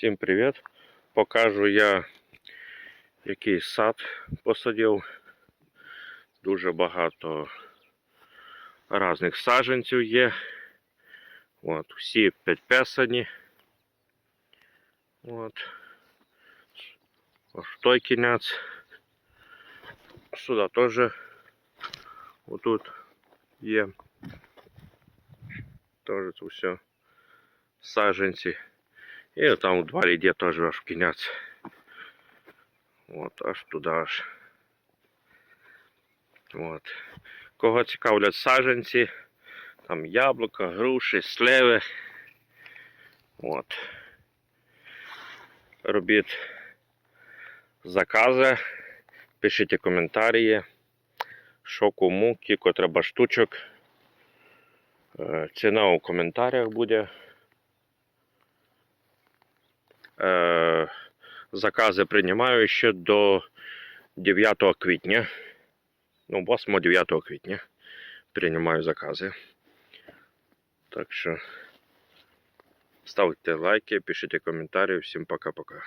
Всім привіт! Покажу я, який сад посадив. Дуже багато різних саджанців є. От, всі підписані. От. Ось той кінець. Сюди теж отут є. Теж тут все саджанці. І там два ліді теж аж в кінець. От, аж туди аж. От. Кого цікавлять саджанці, там яблука, груші, сливи. От. Робіть закази, пишіть коментарі, що кому, кілько треба штучок. Е, Ціна у коментарях буде. Е, Закази приймаю ще до 9 квітня. Ну, 8-9 квітня приймаю закази. Так що ставте лайки, пишіть коментарі. Всім пока-пока.